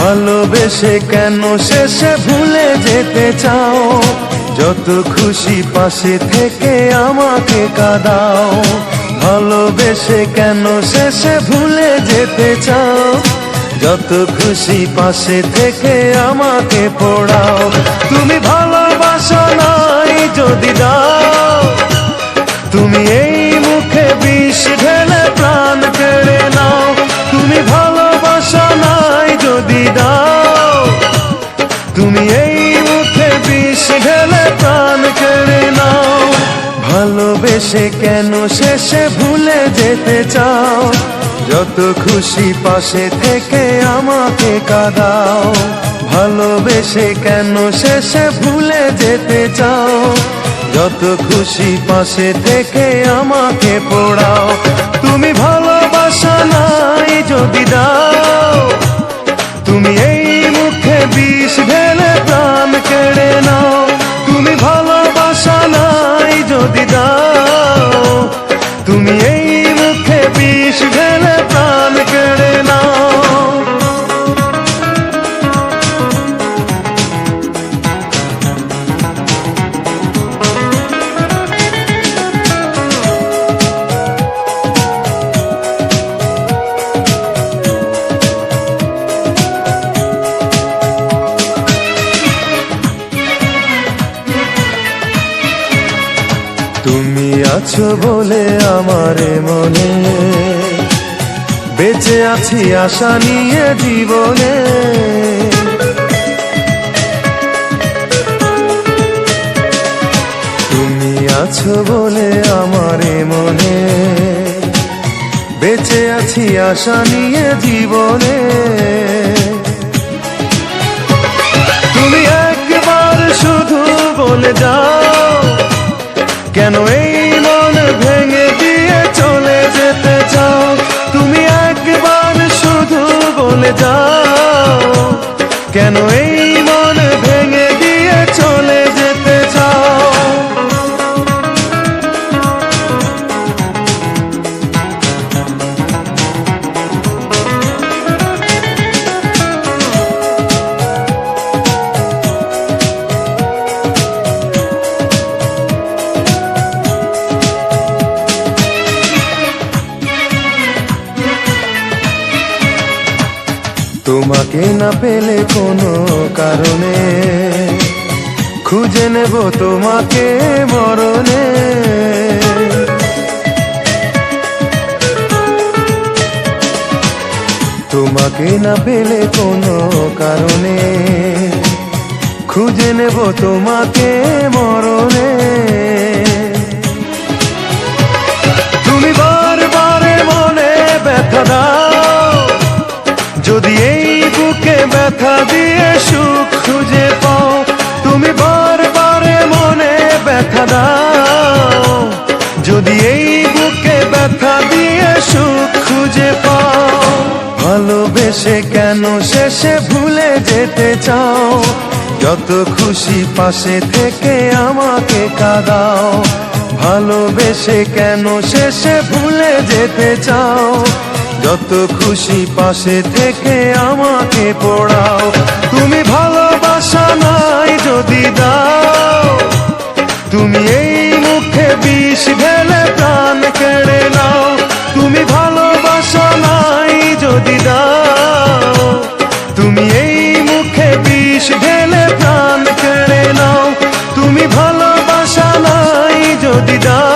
ভালোবেসে কেন শেষে ভুলে যেতে চাও? যত খুশি পাশে থেকে আমাকে কাদাও। ভালোবেসে কেন শেষে ভুলে যেতে চাও? যত খুশি পাশে থেকে আমাকে পড়াও। তুমি ভালোবাসো নাই যদি দাও। তুমি এই মুখে বিষ ঢেলে প্রাণ কেড়ে নাও। তুমি নাই যদি তুমি এই মুখে বিষ ঢেলে প্রাণ কেড়ে নাও। ভালোবেসে কেন শেষে ভুলে যেতে চাও? যত খুশি পাশে থেকে আমাকে কাদাও। ভালোবেসে কেন শেষে ভুলে যেতে চাও? যত খুশি পাশে থেকে আমাকে পড়াও। তুমি নাই তুমি আছো বলে আমারে মনে। বেঁচে আছি আশা নিয়ে জীবনে। তুমি আছো বলে আমারে মনে। বেঁচে আছি আশা নিয়ে জীবনে। তুমি একবার শুধু বলে যাও। কেন এই মন ভেঙে দিয়ে চলে যেতে চাও? তুমি একবার শুধু বলে যাও। কেন এই তোমাকে না পেলে কোনো কারণে, খুঁজে নেব তোমাকে মরণে। তোমাকে না পেলে কোনো কারণে, খুঁজে নেব তোমাকে মরণে। তুমি বারবারে ব্যথা দিয়ে সুখ খুঁজে পাও। তুমি বারবারে মনে ব্যথা দাও। যদি এই বুকে ব্যথা দিয়ে সুখ খুঁজে পাও, ভালোবেসে কেন শেষে ভুলে যেতে চাও? যত খুশি পাশে থেকে আমাকে কাদাও। ভালোবেসে কেন শেষে ভুলে যেতে চাও? যত খুশি পাশে থেকে আমাকে পড়াও। তুমি ভালোবাসা নাই যদি দাও। তুমি এই মুখে বিষ ঢেলে প্রাণ কেড়ে নাও। তুমি ভালোবাসা নাই যদি দাও। তুমি এই মুখে বিষ ঢেলে প্রাণ কেড়ে নাও। তুমি ভালোবাসা নাই যদি দাও।